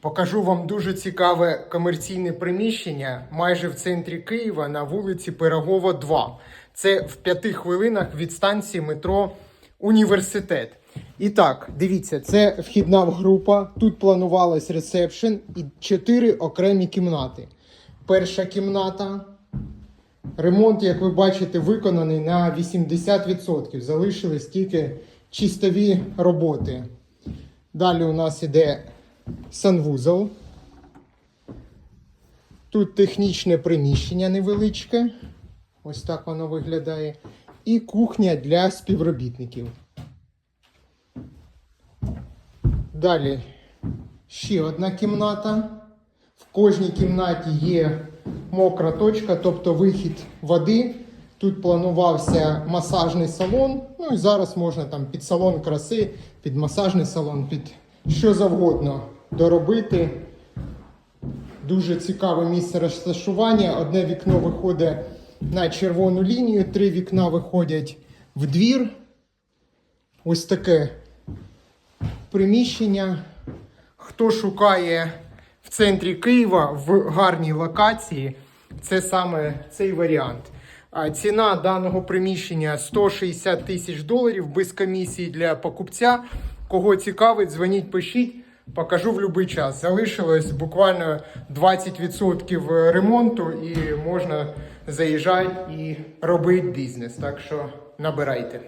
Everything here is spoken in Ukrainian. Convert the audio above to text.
Покажу вам дуже цікаве комерційне приміщення майже в центрі Києва на вулиці Пирогова, 2. Це в п'яти хвилинах від станції метро Університет. І так, дивіться, це вхідна група. Тут планувалось ресепшн і чотири окремі кімнати. Перша кімната. Ремонт, як ви бачите, виконаний на 80%. Залишились тільки чистові роботи. Далі у нас іде санвузол. Тут технічне приміщення невеличке. Ось так воно виглядає. І кухня для співробітників. Далі ще одна кімната. В кожній кімнаті є мокра точка, тобто вихід води. Тут планувався масажний салон. Ну і зараз можна там під салон краси, під масажний салон, під що завгодно доробити. Дуже цікаве місце розташування. Одне вікно виходить на червону лінію, три вікна виходять в двір. Ось таке приміщення. Хто шукає в центрі Києва в гарній локації, це саме цей варіант. Ціна даного приміщення 160 тисяч доларів без комісії для покупця. Кого цікавить, дзвоніть, пишіть. Покажу в будь-який час. Залишилось буквально 20% ремонту і можна заїжджати і робити бізнес. Так що набирайте.